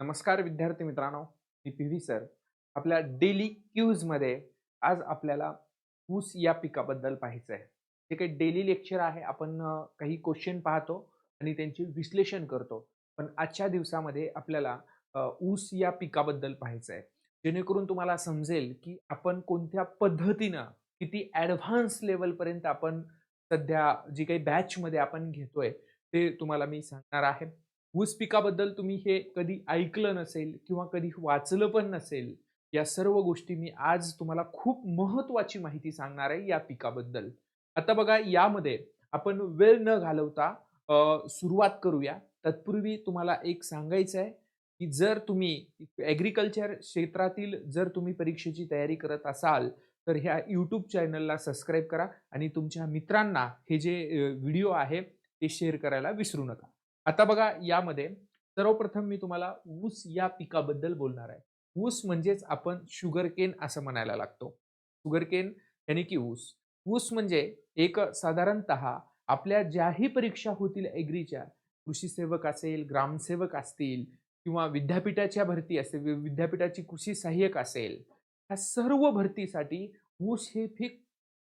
नमस्कार विद्यार्थी मित्रांनो मी पी व्ही सर. आपल्या डेली क्यूजमध्ये आज आपल्याला ऊस या पिकाबद्दल पाहायचं आहे जे काही डेली लेक्चर आहे आपण काही क्वेश्चन पाहतो आणि त्यांचे विश्लेषण करतो. पण आजच्या दिवसामध्ये आपल्याला ऊस या पिकाबद्दल पाहायचं आहे जेणेकरून तुम्हाला समजेल की आपण कोणत्या पद्धतीनं किती ॲडव्हान्स लेवलपर्यंत आपण सध्या जी काही बॅचमध्ये आपण घेतोय ते तुम्हाला मी सांगणार आहे. ऊस पिकाबद्दल तुम्ही हे कधी ऐकलं नसेल किंवा कधी वाचलं पण नसेल या सर्व गोष्टी मी आज तुम्हाला खूप महत्वाची माहिती सांगणार आहे या पिकाबद्दल. आता बघा यामध्ये आपण वेळ न घालवता सुरुवात करूया. तत्पूर्वी तुम्हाला एक सांगायचं आहे की जर तुम्ही ॲग्रिकल्चर क्षेत्रातील जर तुम्ही परीक्षेची तयारी करत असाल तर ह्या यूट्यूब चॅनलला सबस्क्राईब करा आणि तुमच्या मित्रांना हे जे व्हिडिओ आहे ते शेअर करायला विसरू नका. आता बघा यामध्ये सर्वप्रथम मी तुम्हाला ऊस या पिकाबद्दल बोलणार आहे. ऊस म्हणजेच आपण शुगर केन असं म्हणायला लागतो. शुगर केन यानी की ऊस. ऊस म्हणजे एक साधारणत आपल्या ज्याही परीक्षा होतील ॲग्रीच्या कृषी सेवक असेल ग्रामसेवक असतील किंवा विद्यापीठाच्या भरती असेल विद्यापीठाची कृषी सहाय्यक असेल ह्या सर्व भरतीसाठी ऊस हे पीक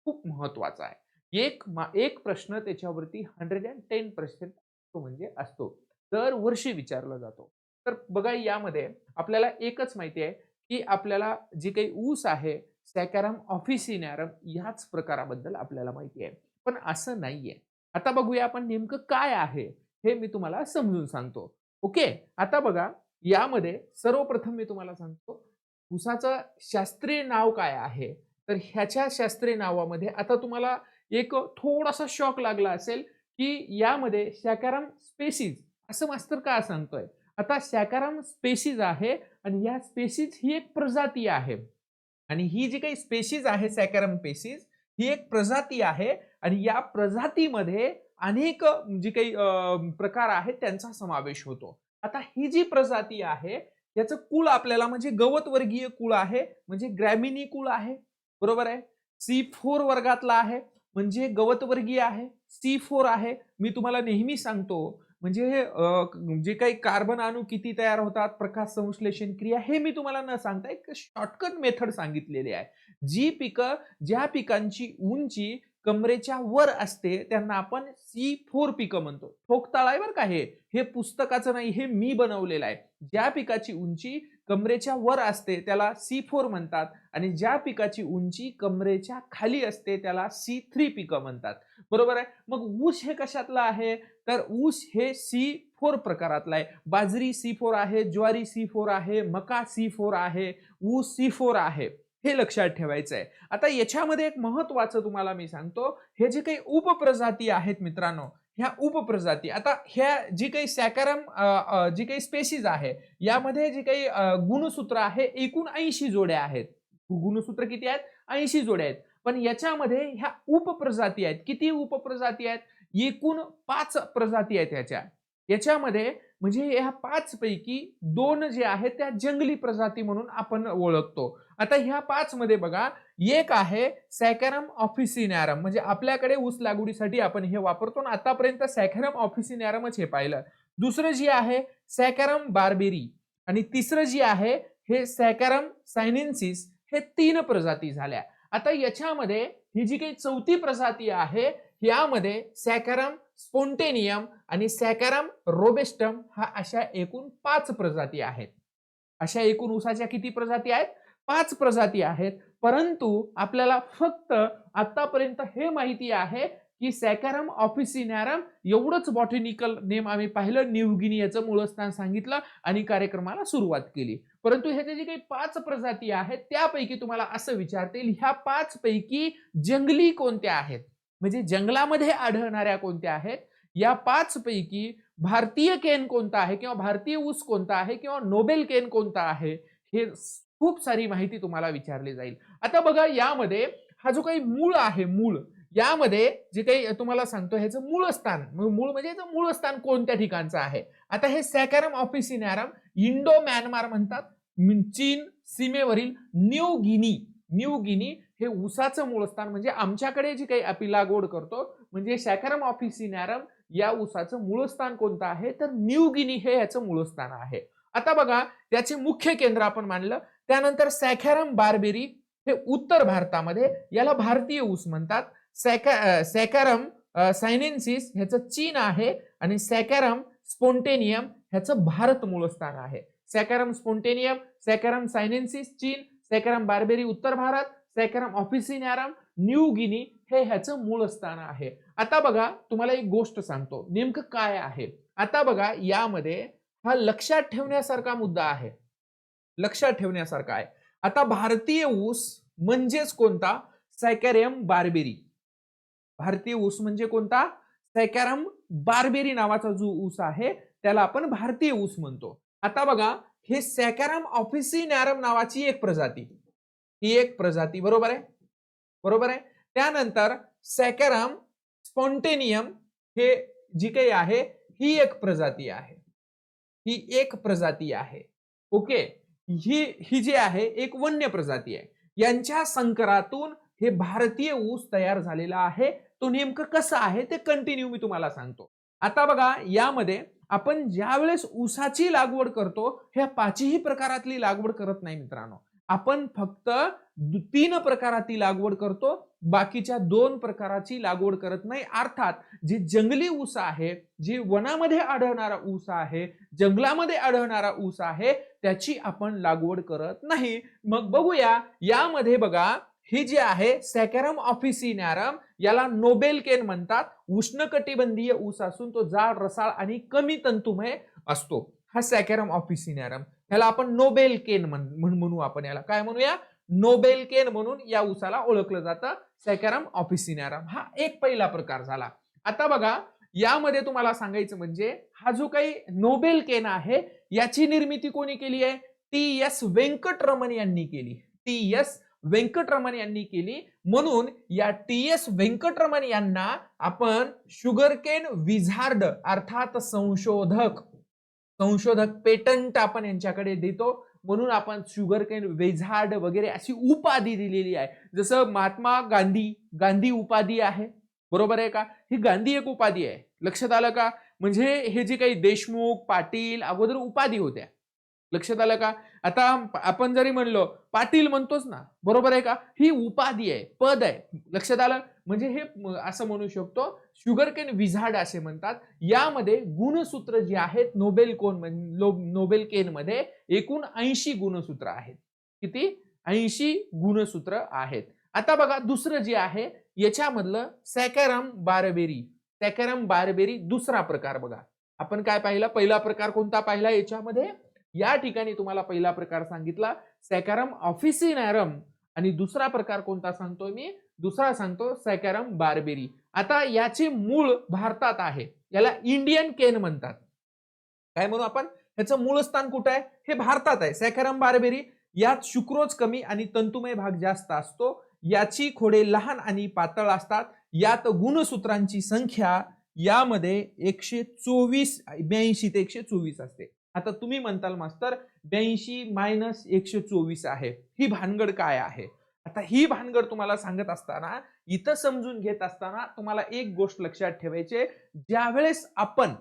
खूप महत्वाचं आहे. एक मा एक प्रश्न त्याच्यावरती हंड्रेड अँड टेन पर्सेंट तो म्हणजे असतो. दरवर्षी विचारला जातो. तर बघा यामध्ये आपल्याला एकच माहिती आहे की आपल्याला जे काही ऊस आहे सॅकॅरम ऑफिसिनॅरम याच प्रकाराबद्दल आपल्याला माहिती आहे. पण असं नाहीये. आता बघूया आपण नेमकं काय आहे हे मी तुम्हाला समजून सांगतो. ओके? आता बघा यामध्ये सर्वप्रथम मी तुम्हाला सांगतो ऊसाचं शास्त्रीय नाव काय आहे? तर ह्याच्या शास्त्रीय नावामध्ये आता तुम्हाला एक थोडासा शॉक लागला असेल की यामध्ये सॅकॅरम स्पेसीज असं मास्तर का सांगतोय? आता सॅकॅरम स्पेसीज आहे आणि या स्पेसीज ही एक प्रजाती आहे. आणि ही जी काही स्पेसीज आहे सॅकॅरम पेसीज ही एक प्रजाती आहे आणि या प्रजातीमध्ये अनेक जी काही प्रकार आहेत त्यांचा समावेश होतो. आता ही जी प्रजाती आहे याचं कुळ आपल्याला म्हणजे गवत वर्गीय कुळ आहे म्हणजे ग्रॅमिनी कुळ आहे. बरोबर आहे? सी फोर वर्गातला आहे. म्हणजे गवतवर्गीय आहे सी फोर आहे. मी तुम्हाला नेहमी सांगतो म्हणजे हे जे काही कार्बन अणू किती तयार होतात प्रकाश संश्लेषण क्रिया हे मी तुम्हाला न सांगता एक शॉर्टकट मेथड सांगितलेली आहे. जी पिकं ज्या पिकांची उंची कमरेच्या वर असते त्यांना आपण सी फोर पिकं म्हणतो. ठोकताळ आहे का हे? हे पुस्तकाचं नाही हे मी बनवलेलं आहे. ज्या पिकाची उंची कमरेच्या वर असते त्याला सी फोर म्हणतात. आणि ज्या पिकाची उंची कमरेच्या खाली असते त्याला सी थ्री पिकं म्हणतात. बरोबर आहे? मग ऊस हे कशातलं आहे? तर ऊस हे सी फोर प्रकारातला आहे. बाजरी सी फोर आहे ज्वारी सी फोर आहे मका सी फोर आहे ऊस सी फोर आहे. हे लक्षात ठेवायचं आहे आता याच्यामध्ये एक महत्वाचं तुम्हाला मी सांगतो. हे जे काही उपप्रजाती आहेत मित्रांनो ह्या उपप्रजाती. आता ह्या जी काही सॅकॅरम जी काही स्पेसीज आहे यामध्ये जी काही गुणसूत्र आहे एकूण ऐंशी जोड्या आहेत. गुणसूत्र किती आहेत? ऐंशी जोड्या आहेत. पण याच्यामध्ये ह्या उपप्रजाती आहेत. किती उपप्रजाती आहेत? एकूण पाच प्रजाती आहेत ह्याच्या याच्यामध्ये म्हणजे ह्या पाच पैकी दोन जे आहेत त्या जंगली प्रजाती म्हणून आपण ओळखतो. आता ह्या पाच मध्ये बघा एक आहे सॅकॅरम ऑफिसिनॅरम. म्हणजे आपल्याकडे ऊस लागवडीसाठी आपण हे वापरतो ना आतापर्यंत सॅकॅरम ऑफिसिनॅरमच हे पाहिलं. दुसरं जी आहे सॅकॅरम बार्बेरी आणि तिसरं जी आहे हे सॅकॅरम सायनेन्सिस हे तीन प्रजाती झाल्या. आता याच्यामध्ये ही जी काही चौथी प्रजाती आहे यामध्ये सॅकॅरम स्पोंटेनियम आणि सॅकॅरम रोबेस्टम हा अशा एकूण पाच प्रजाती आहेत. अशा एकूण ऊसाच्या किती प्रजाती आहेत? पाच प्रजाती आहेत. परंतु आपल्याला फक्त आतापर्यंत हे माहिती आहे की सॅकॅरम ऑफिसिनॅरम एवढंच बॉटॅनिकल नेम आम्ही पाहिलं. न्यूगिनी याचं मूळस्थान सांगितलं आणि कार्यक्रमाला सुरुवात केली. परंतु ह्याच्या जे काही पाच प्रजाती आहेत त्यापैकी तुम्हाला असं विचारता येईल ह्या पाच पैकी जंगली कोणत्या आहेत? म्हणजे जंगलामध्ये आढळणाऱ्या कोणत्या आहेत? या पाच पैकी भारतीय केन कोणता आहे किंवा भारतीय ऊस कोणता आहे किंवा नोबेल केन कोणता आहे? हे खूप सारी माहिती तुम्हाला विचारली जाईल. आता बघा यामध्ये हा जो काही मूळ आहे मूळ यामध्ये जे काही तुम्हाला सांगतो ह्याचं मूळ स्थान मूळ म्हणजे याचं मूळ स्थान कोणत्या ठिकाणचं आहे? आता हे सॅकॅरम ऑफिसिनॅरम इंडो म्यानमार म्हणतात. चीन सीमेवरील न्यू गिनी न्यू गिनी हे उसाचं मूळ स्थान म्हणजे आमच्याकडे जी काही आपण लागवड करतो म्हणजे सॅकॅरम ऑफिसिनॅरम या उसाचं मूळ स्थान कोणतं आहे? तर न्यू गिनी हे याचं मूळ स्थान आहे. आता बघा त्याचे मुख्य केंद्र आपण मानलं त्यानंतर सॅकॅरम बारबेरी हे उत्तर भारतामध्ये याला भारतीय ऊस म्हणतात. सॅकॅ सॅकॅरम सायनेन्सिस ह्याचं चीन आहे आणि सॅकॅरम स्पोंटेनियम ह्याचं भारत मूळ स्थान आहे. सॅकॅरम स्पोंटेनियम सॅकॅरम सायनेन्सिस चीन सॅकॅरम बार्बेरी उत्तर Bharat Saccharum officinarum New Guinea हे ह्याचं मूळ स्थान आहे. आता बघा तुम्हाला एक गोष्ट सांगतो नेमकं काय आहे? आता बघा यामध्ये हा लक्षात ठेवण्यासारखा मुद्दा आहे. लक्षात ठेवण्यासारखा आहे. आता भारतीय ऊस म्हणजेच कोणता? सॅकॅरियम बार्बेरी. भारतीय ऊस म्हणजे कोणता? सॅकॅरम बार्बेरी नावाचा जो ऊस आहे त्याला आपण भारतीय ऊस म्हणतो. आता बघा हे सॅकॅरम ऑफिसिनॅरम नावाची एक प्रजाती. ही एक प्रजाती बरोबर आहे? बरोबर आहे? त्यानंतर सॅकॅरम स्पॉन्टेनियम हे जी काही आहे ही एक प्रजाती आहे. ही एक प्रजाती आहे. ओके? ही ही जी आहे एक वन्य प्रजाती आहे. यांच्या संकरातून हे भारतीय ऊस तयार झालेला आहे. तो नेमकं कसं आहे ते कंटिन्यू मी तुम्हाला सांगतो. आता बघा यामध्ये आपण ज्यावेळेस ऊसाची लागवड करतो ह्या पाचही प्रकारातली लागवड करत नाही मित्रांनो. आपण फक्त तीन प्रकारातली लागवड करतो बाकीच्या दोन प्रकाराची लागवड करत नाही. अर्थात जी जंगली ऊस आहे जी वनामध्ये आढळणारा ऊस आहे जंगलामध्ये आढळणारा ऊस आहे त्याची आपण लागवड करत नाही. मग बघूया यामध्ये बघा ही जी आहे सॅकॅरम ऑफिसिनॅरम याला नोबेल केन म्हणतात. उष्णकटिबंधीय ऊस असून तो जाड रसाळ आणि कमी तंतुमय असतो. हा सॅकॅरम ऑफिसिनॅरम ह्याला आपण नोबेल केन म्हण म्हण- म्हणू आपण याला. काय म्हणूया? नोबेल केन म्हणून या ऊसाला ओळखलं जातं. सॅकॅरम ऑफिसिनॅरम हा एक पहिला प्रकार झाला. आता बघा यामध्ये तुम्हाला सांगायचं म्हणजे हा जो काही नोबेल केन आहे याची निर्मिती कोणी केली आहे? टी एस व्यंकटरमण यांनी केली. टी एस व्यंकटरमण यांनी केली. म्हणून या टी एस व्यंकटरमण यांना आपण शुगरकेन विझार्ड अर्थात संशोधक संशोधक पेटंट आपण यांच्याकडे देतो. म्हणून आपण शुगरकेन वेझार्ड वगैरे अशी उपाधी दिलेली आहे. जसं महात्मा गांधी गांधी उपाधी आहे. बरोबर आहे का? ही गांधी एक उपाधी आहे. लक्षात आलं का? म्हणजे हे जे काही देशमुख पाटील अगोदर उपाधी होत्या. लक्षात आलं का? आता आपण जरी म्हणलो पाटील म्हणतोच ना. बरोबर आहे का? ही उपाधी आहे पद आहे. लक्षात आलं? म्हणजे हे असं म्हणू शकतो शुगरकेन विझाड असे म्हणतात. यामध्ये गुणसूत्र जे आहेत नोबेल कोन नोबेल केन मध्ये एकूण ऐंशी गुणसूत्र आहेत. किती? ऐंशी गुणसूत्र आहेत. आता बघा दुसरं जे आहे याच्यामधलं सॅकॅरम बारबेरी सॅकॅरम बारबेरी दुसरा प्रकार बघा. आपण काय पाहिला? पहिला प्रकार कोणता पाहिला याच्यामध्ये? या ठिकाणी तुम्हाला पहिला प्रकार सांगितला. सॅकॅरम ऑफिसिनॅरम आणि दुसरा प्रकार कोणता सांगतोय मी? दुसरा सांगतो सॅकॅरम बारबेरी. आता याचे मूळ भारतात आहे. याला इंडियन केन म्हणतात. काय म्हणू आपण? ह्याचं मूळ स्थान कुठं आहे? हे भारतात आहे. सॅकॅरम बारबेरी यात शुक्रोज कमी आणि तंतुमय भाग जास्त असतो. याची खोडे लहान आणि पातळ असतात. यात गुणसूत्रांची संख्या यामध्ये एकशे चोवीस ब्याऐंशी ते एकशे चोवीस असते. आता तुम्ही म्हणताल मास्तर ब्याऐंशी मायनस एकशे चोवीस आहे. ही भानगड काय आहे? आता ही भानगड तुम्हाला सांगत असताना इथं समजून घेत असताना तुम्हाला एक गोष्ट लक्षात ठेवायची ज्यावेळेस आपण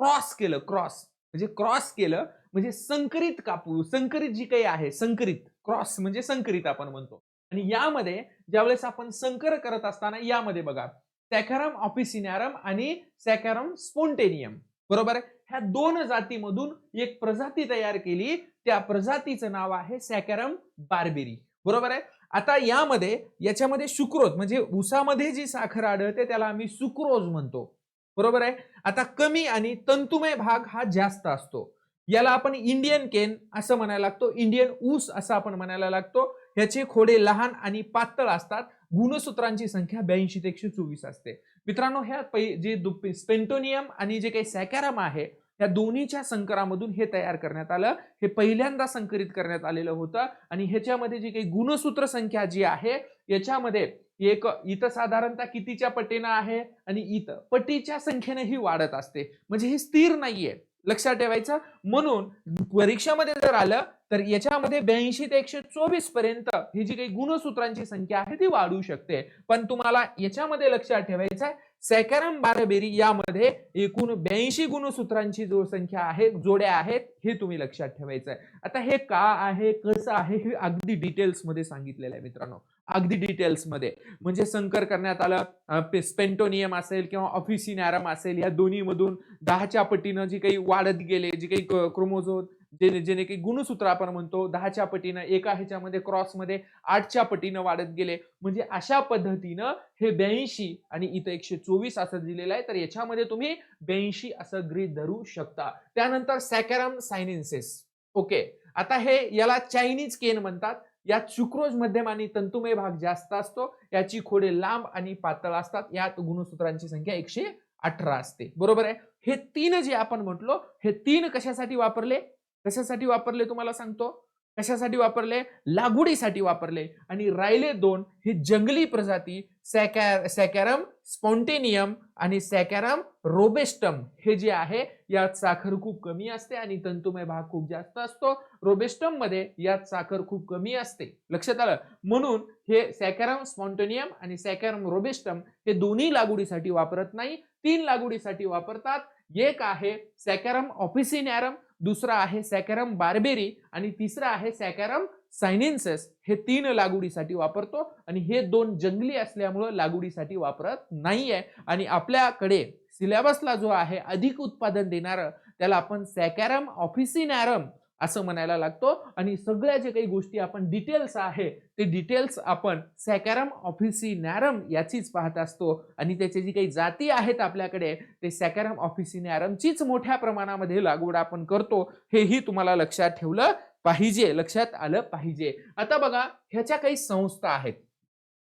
क्रॉस केलं क्रॉस म्हणजे क्रॉस केलं म्हणजे संकरित कापूस संकरित जी काही आहे संकरित क्रॉस म्हणजे संकरित आपण म्हणतो. आणि यामध्ये ज्यावेळेस आपण संकर करत असताना यामध्ये बघा सॅकॅरम ऑफिसिनॅरम आणि सॅकॅरम स्पोंटेनियम बरोबर आहे? ह्या दोन जातीमधून एक प्रजाती तयार केली त्या प्रजातीचं नाव आहे सॅकॅरम बार्बेरी. बरोबर आहे? आता यामध्ये याच्यामध्ये सुक्रोज म्हणजे ऊसामध्ये जी साखर आढळते त्याला आम्ही सुक्रोज म्हणतो. बरोबर आहे? आता कमी आणि तंतुमय भाग हा जास्त असतो. याला आपण इंडियन केन असं म्हणायला लागतो इंडियन ऊस असं आपण म्हणायला लागतो. ह्याचे खोडे लहान आणि पातळ असतात. गुणसूत्रांची संख्या ब्याऐंशी ते एकशे चोवीस असते. मित्रांनो ह्या पै जे दुप स्पेंटोनियम आणि जे काही सॅकॅरम आहे या दोन्हीच्या संकरामधून हे तयार करण्यात आलं. हे पहिल्यांदा संकरित करण्यात आलेलं होतं आणि ह्याच्यामध्ये जी काही गुणसूत्र संख्या जी आहे याच्यामध्ये एक इथं साधारणतः कितीच्या पटीनं आहे आणि इथं पटीच्या संख्येने ही वाढत असते. म्हणजे हे स्थिर नाहीये. लक्षात ठेवायचं. म्हणून परीक्षामध्ये जर आलं तर याच्यामध्ये ब्याऐंशी ते एकशे चोवीसपर्यंत ही जी काही गुणसूत्रांची संख्या आहे ती वाढू शकते. पण तुम्हाला याच्यामध्ये लक्षात ठेवायचं आहे सॅकॅरम बारबेरी यामध्ये एकूण ब्याऐंशी गुणसूत्रांची जो संख्या आहे जोड्या आहेत हे तुम्ही लक्षात ठेवायचं आहे आता हे का आहे कसं आहे हे अगदी डिटेल्समध्ये सांगितलेलं आहे मित्रांनो. अगदी डिटेल्समध्ये म्हणजे संकर करण्यात आलं पे- स्पेंटोनियम असेल किंवा ऑफिसिनॅरम असेल या दोन्हीमधून दहाच्या पटीनं जी काही वाढत गेले जी काही क्रोमोझोन जे जेणे की गुणसूत्र आपण म्हणतो दहाच्या पटीनं एका ह्याच्यामध्ये क्रॉसमध्ये आठच्या पटीनं वाढत गेले. म्हणजे अशा पद्धतीनं हे ब्याऐंशी आणि इथं एकशे चोवीस असं दिलेलं आहे. तर याच्यामध्ये तुम्ही ब्याऐंशी असं गृहीत धरू शकता. त्यानंतर सॅकॅरम सायनेन्सेस. ओके. आता हे याला चायनीज केन म्हणतात. यात चुक्रोज मध्यम आणि तंतुमय भाग जास्त असतो. याची खोडे लांब आणि पातळ असतात. यात गुणसूत्रांची संख्या एकशे अठरा असते. बरोबर आहे? हे तीन जे आपण म्हटलो हे तीन कशासाठी वापरले? कशासाठी वापरले तुम्हाला सांगतो? कशासाठी वापरले? लागवडीसाठी वापरले. आणि राहिले दोन हे जंगली प्रजाती सॅकॅ सॅकॅरम स्पॉन्टेनियम आणि सॅकॅरम रोबेस्टम. हे जे आहे यात साखर खूप कमी असते आणि तंतुमय भाग खूप जास्त असतो. रोबेस्टममध्ये यात साखर खूप कमी असते. लक्षात आलं? म्हणून हे सॅकॅरम स्पॉन्टेनियम आणि सॅकॅरम रोबेस्टम हे दोन्ही लागवडीसाठी वापरत नाही. तीन लागवडीसाठी वापरतात. एक आहे सॅकॅरम ऑफिसिनॅरम दुसरा आहे सॅकॅरम बार्बेरी आणि तिसरा आहे सॅकॅरम सायनेन्सेस. हे तीन लागवडीसाठी वापरतो आणि हे दोन जंगली असल्यामुळं लागवडीसाठी वापरत नाहीये. आणि आपल्याकडे सिलेबसला जो आहे अधिक उत्पादन देणारं त्याला आपण सॅकॅरम ऑफिसिनॅरम असं म्हणायला लागतो. आणि सगळ्या जे काही गोष्टी आपण डिटेल्स आहे ते डिटेल्स आपण सॅकॅरम ऑफिसी नॅरम याचीच पाहत असतो. आणि त्याचे जी काही जाती आहेत आपल्याकडे ते सॅकॅरम ऑफिसिनॅरमचीच मोठ्या प्रमाणामध्ये लागवड आपण करतो. हेही तुम्हाला लक्षात ठेवलं पाहिजे लक्षात आलं पाहिजे. आता बघा ह्याच्या काही संस्था आहेत.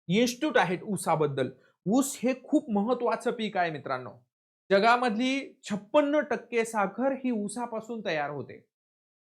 इन्स्टिट्यूट आहेत ऊसाबद्दल. ऊस हे खूप महत्वाचं पीक आहे मित्रांनो. जगामधली छप्पन्न टक्के साखर ही ऊसापासून तयार होते.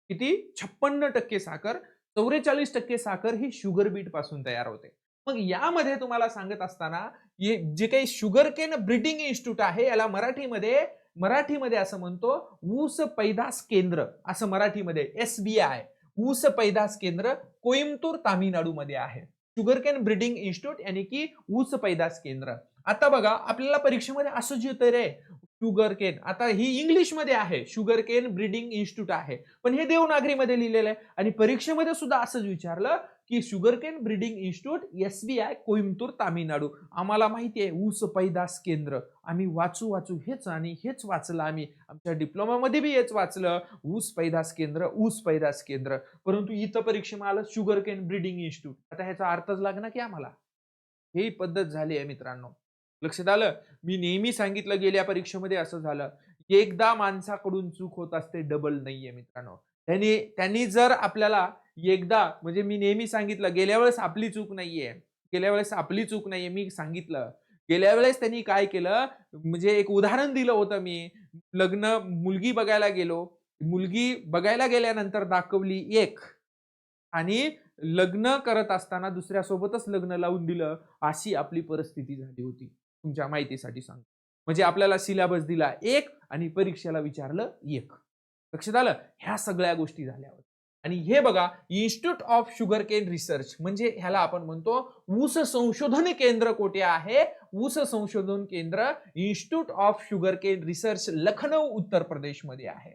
किती? छप्पन्न टक्के साखर चौवेचाळीस टक्के साखर ही शुगर बीटपासून तयार होते. मग यामध्ये तुम्हाला सांगत असताना ये- जे काही शुगर केन ब्रिडिंग इन्स्टिट्यूट आहे याला मराठीमध्ये मराठीमध्ये असं म्हणतो ऊस पैदास केंद्र असं मराठीमध्ये एस बी आय. ऊस पैदास केंद्र कोइंबतूर तामिळनाडूमध्ये आहे. शुगर केन ब्रिडिंग इन्स्टिट्यूट यानी की ऊस पैदास केंद्र. आता बघा आपल्याला परीक्षेमध्ये असं येतं रे शुगर केन आता ही इंग्लिशमध्ये आहे. शुगर केन ब्रिडिंग इन्स्टिट्यूट आहे. पण हे देवनागरीमध्ये लिहिलेलं आहे. आणि परीक्षेमध्ये सुद्धा असंच विचारलं की sugar cane breeding institute S B I Coimbatore Tamil Nadu. आम्हाला माहिती आहे ऊस पैदास केंद्र. आम्ही वाचू वाचू हेच आणि हेच वाचलं आम्ही. आमच्या डिप्लोमामध्ये बी हेच वाचलं. ऊस पैदास केंद्र ऊस पैदास केंद्र. परंतु इथं परीक्षेमध्ये आलं शुगर केन ब्रिडिंग इन्स्टिट्यूट आता ह्याचा अर्थच लागणार की आम्हाला? ही पद्धत झाली आहे मित्रांनो. लक्षात आलं? मी नेहमी सांगितलं गेल्या परीक्षेमध्ये असं झालं. एकदा माणसाकडून चूक होत असते डबल नाहीये मित्रांनो. त्यांनी त्यांनी जर आपल्याला एकदा म्हणजे मी नेहमी सांगितलं गेल्या वेळेस आपली चूक नाहीये. गेल्या वेळेस आपली चूक नाहीये मी सांगितलं. गेल्या वेळेस त्यांनी काय केलं? म्हणजे एक उदाहरण दिलं होतं मी. लग्न मुलगी बघायला गेलो. मुलगी बघायला गेल्यानंतर दाखवली एक. आणि लग्न करत असताना दुसऱ्या सोबतच लग्न लावून दिलं. अशी आपली परिस्थिती झाली होती. तुमच्या माहितीसाठी सांगतो. म्हणजे आपल्याला सिलेबस दिला एक आणि परीक्षेला विचारलं एक. लक्षात आलं? ह्या सगळ्या गोष्टी झाल्या आणि हे बघा institute of sugar cane research म्हणजे ह्याला आपण म्हणतो ऊस संशोधन केंद्र कोठे आहे? ऊस संशोधन केंद्र institute of sugar cane research Lucknow Uttar प्रदेशमध्ये आहे.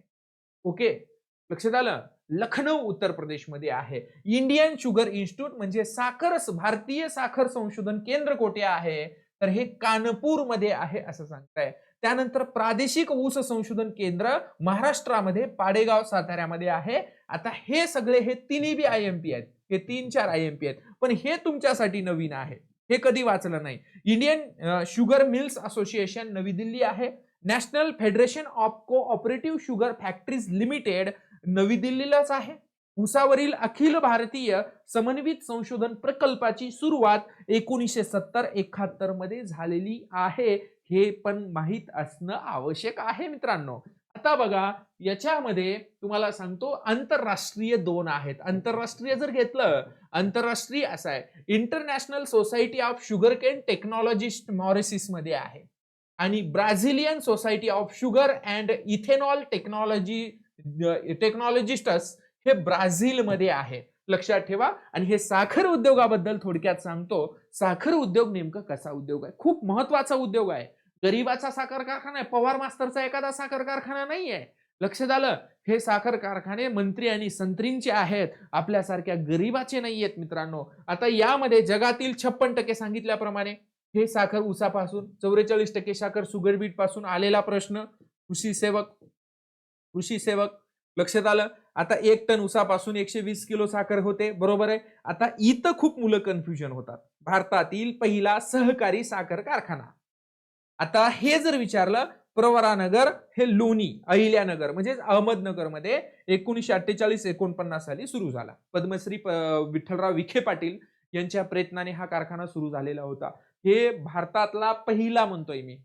ओके? लक्षात आलं? लखनौ उत्तर प्रदेशमध्ये आहे. इंडियन शुगर इन्स्टिट्यूट म्हणजे साखर भारतीय साखर संशोधन केंद्र कोठे आहे? तर हे कानपूरमध्ये आहे असं सांगताय. त्यानंतर प्रादेशिक ऊस संशोधन केंद्र महाराष्ट्रामध्ये पाडेगाव साताऱ्यामध्ये आहे. आता हे सगळे हे तिन्ही बी आय एम पी आहेत. हे तीन चार आय एम पी आहेत. पण हे तुमच्यासाठी नवीन आहे. हे कधी वाचलं नाही. Indian sugar mills association Navi Delhi आहे. National federation of cooperative sugar factories limited Navi दिल्लीलाच आहे. उसावरील अखिल भारतीय समन्वित संशोधन प्रकल्पाची सुरुवात एकोणीसशे सत्तर एकाहत्तरमध्ये झालेली आहे. हे पण माहीत असणं आवश्यक आहे मित्रांनो. आता बघा याच्यामध्ये तुम्हाला सांगतो आंतरराष्ट्रीय दोन आहेत. आंतरराष्ट्रीय जर घेतलं आंतरराष्ट्रीय असं आहे. International society of sugar cane technologist मॉरिसिसमध्ये आहे. आणि Brazilian society of sugar and ethanol technology technologists हे ब्राझीलमध्ये आहे. लक्षात ठेवा. आणि हे साखर उद्योगाबद्दल थोडक्यात सांगतो. साखर उद्योग नेमकं कसा उद्योग आहे? खूप महत्त्वाचा उद्योग आहे. गरीबाचा साखर कारखाना आहे. पवार मास्तरचा एखादा साखर कारखाना नाहीये. लक्षात आलं हे साखर कारखाने मंत्री आणि संत्रींचे आहेत. आपल्यासारख्या गरीबाचे नाही आहेत मित्रांनो. आता यामध्ये जगातील छप्पन टक्के सांगितल्याप्रमाणे हे साखर ऊसापासून चौवेचाळीस टक्के साखर सुगरबीटपासून आलेला प्रश्न. कृषी सेवक कृषी सेवक लक्षात आलं? आता एक टन उसापासून एकशे वीस किलो साखर होते बरोबर आहे? आता इथं खूप मुलं कन्फ्युजन होतात. भारतातील पहिला सहकारी साखर कारखाना. आता हे जर विचारलं प्रवरानगर हे लोणी अहिल्यानगर म्हणजेच अहमदनगरमध्ये एकोणीसशे अठ्ठेचाळीस एकोणपन्नास साली सुरू झाला. पद्मश्री विठ्ठलराव विखे पाटील यांच्या प्रयत्नाने हा कारखाना सुरू झालेला होता. हे भारतातला पहिला म्हणतोय मी.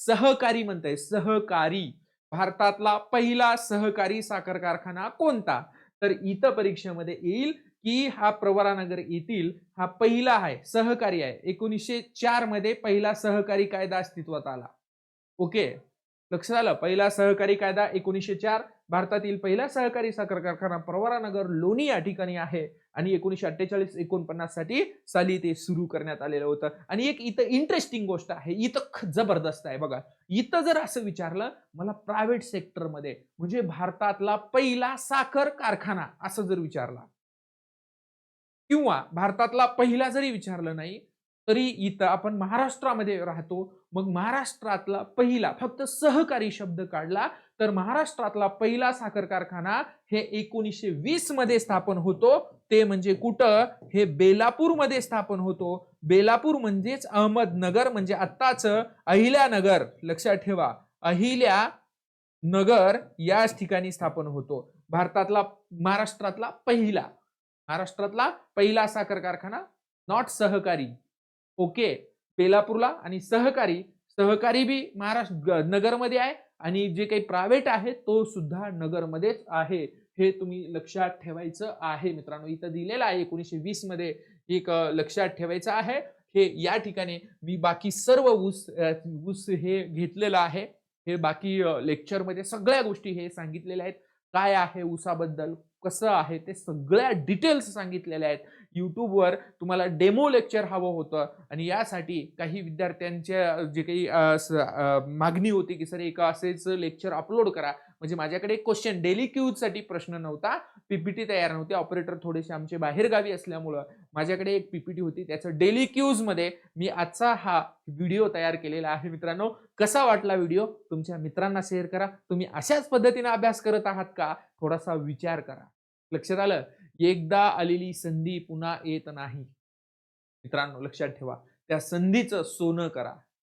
सहकारी म्हणतोय सहकारी. भारतातला पहिला सहकारी साखर कारखाना कोणता? तर इथं परीक्षेमध्ये येईल की हा प्रवरानगर येथील हा पहिला आहे सहकारी आहे. एकोणीसशे चारमध्ये पहिला सहकारी कायदा अस्तित्वात आला. ओके? लक्षात आलं? पहिला सहकारी कायदा एकोणीसशे चार भारतातील पहिला सहकारी साखर कारखाना परवारानगर लोणी या ठिकाणी आहे. आणि एकोणीसशे अठ्ठेचाळीस एकोणपन्नाससाठी साली ते सुरू करण्यात आलेलं होतं. आणि एक इथं इंटरेस्टिंग गोष्ट आहे. इथं ख- जबरदस्त आहे बघा. इथं जर असं विचारलं मला प्रायव्हेट सेक्टरमध्ये म्हणजे भारतातला पहिला साखर कारखाना असं जर विचारला किंवा भारतातला पहिला जरी विचारलं नाही तरी इथं आपण महाराष्ट्रामध्ये राहतो. मग महाराष्ट्रातला पहिला फक्त सहकारी शब्द काढला तर महाराष्ट्रातला पहिला साखर कारखाना हे एकोणीसशे वीसमध्ये स्थापन होतो. ते म्हणजे कुठं? हे बेलापूरमध्ये स्थापन होतो. बेलापूर म्हणजेच अहमदनगर म्हणजे आत्ताच अहिल्यानगर. लक्षात ठेवा अहिल्या नगर याच ठिकाणी स्थापन होतो. भारतातला महाराष्ट्रातला पहिला महाराष्ट्रातला पहिला साखर कारखाना नॉट सहकारी. ओके बेलापूरला आणि सहकारी सहकारी बी महाराष्ट्र नगरमध्ये आहे आणि जे काही प्रायव्हेट आहे तो सुद्धा नगरमध्येच आहे. हे तुम्ही लक्षात ठेवायचं आहे. मित्रांनो इथं दिलेलं आहे एकोणीसशे वीसमध्ये एक लक्षात ठेवायचं आहे. हे या ठिकाणी मी बाकी सर्व ऊस ऊस हे घेतलेलं आहे. हे बाकी लेक्चरमध्ये सगळ्या गोष्टी हे सांगितलेल्या आहेत. काय आहे ऊसाबद्दल कसं आहे? ते सगळ्या डिटेल्स सांगितलेल्या आहेत. यूट्यूबवर तुम्हाला डेमो लेक्चर हवं होतं. आणि यासाठी काही विद्यार्थ्यांच्या जे काही स- मागणी होती की सर एक असेच लेक्चर अपलोड करा. म्हणजे माझ्याकडे क्वेश्चन डेली साठी प्रश्न नव्हता. पीपीटी तयार नव्हते. ऑपरेटर थोडेसे आमचे बाहेरगावी असल्यामुळं माझ्याकडे एक पीपीटी होती. त्याचं डेली क्यूजमध्ये मी आजचा हा व्हिडिओ तयार केलेला आहे. मित्रांनो कसा वाटला व्हिडिओ तुमच्या मित्रांना शेअर करा. तुम्ही अशाच पद्धतीने अभ्यास करत आहात का? थोडासा विचार करा. लक्षात आलं? एकदा आलेली संधी पुन्हा येत नाही. मित्रांनो लक्षात ठेवा. त्या संधीचं सोनं करा.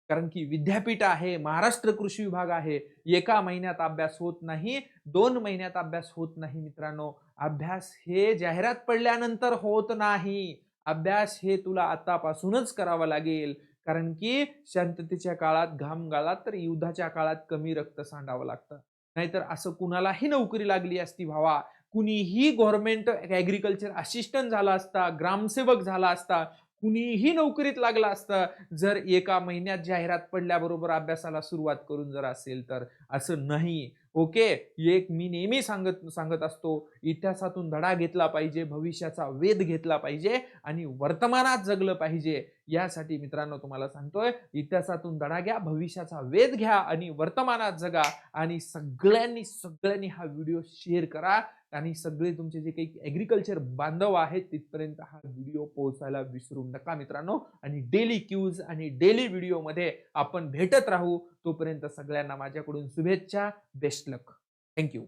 कारण की विद्यापीठ आहे महाराष्ट्र कृषी विभाग आहे एका महिन्यात अभ्यास होत नाही दोन महिन्यात अभ्यास होत नाही मित्रांनो. अभ्यास हे जाहिरात पडल्यानंतर होत नाही. अभ्यास हे तुला आतापासूनच करावा लागेल. कारण की शांततेच्या काळात घाम गाळात तर युद्धाच्या काळात कमी रक्त सांडावं लागतं. नाहीतर असं कुणालाही नोकरी लागली असती भावा. कुणीही गव्हर्नमेंट ॲग्रिकल्चर असिस्टंट झाला असता ग्रामसेवक झाला असता कुणीही नोकरीत लागला असता. जर एका महिन्यात जाहिरात पडल्याबरोबर अभ्यासाला सुरुवात करून जर असेल तर असं नाही. ओके? एक मी नेहमी सांगत सांगत असतो इतिहासातून धडा घेतला पाहिजे भविष्याचा वेध घेतला पाहिजे आणि वर्तमानात जगलं पाहिजे. यासाठी मित्रांनो तुम्हाला सांगतोय इतिहासातून धडा घ्या भविष्याचा वेध घ्या आणि वर्तमानात जगा आणि सगळ्यांनी सगळ्यांनी हा व्हिडिओ शेअर करा. आणि सगळे तुमचे जे काही ऍग्रिकल्चर बांधव आहेत तिथपर्यंत हा व्हिडिओ पोहोचायला विसरू नका मित्रांनो. आणि डेली क्यूज आणि डेली व्हिडिओमध्ये आपण भेटत राहू. तोपर्यंत सगळ्यांना माझ्याकडून शुभेच्छा. बेस्ट लक थँक्यू